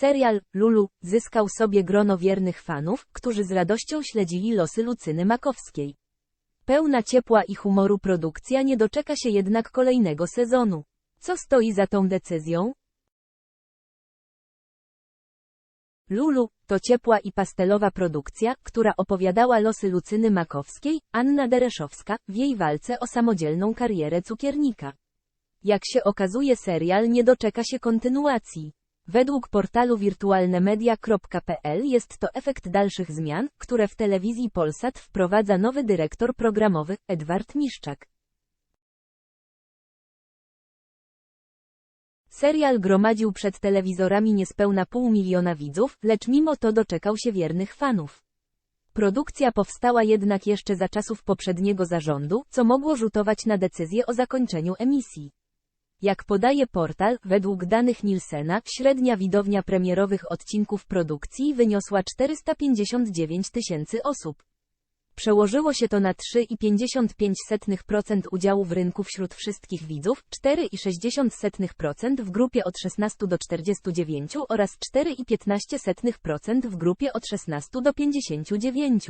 Serial Lulu zyskał sobie grono wiernych fanów, którzy z radością śledzili losy Lucyny Makowskiej. Pełna ciepła i humoru produkcja nie doczeka się jednak kolejnego sezonu. Co stoi za tą decyzją? Lulu to ciepła i pastelowa produkcja, która opowiadała losy Lucyny Makowskiej, Anna Dereszowska, w jej walce o samodzielną karierę cukiernika. Jak się okazuje serial nie doczeka się kontynuacji. Według portalu wirtualnemedia.pl jest to efekt dalszych zmian, które w telewizji Polsat wprowadza nowy dyrektor programowy, Edward Miszczak. Serial gromadził przed telewizorami niespełna pół miliona widzów, lecz mimo to doczekał się wiernych fanów. Produkcja powstała jednak jeszcze za czasów poprzedniego zarządu, co mogło rzutować na decyzję o zakończeniu emisji. Jak podaje portal, według danych Nielsena, średnia widownia premierowych odcinków produkcji wyniosła 459 tysięcy osób. Przełożyło się to na 3,55% udziału w rynku wśród wszystkich widzów, 4,60% w grupie od 16 do 49 oraz 4,15% w grupie od 16 do 59.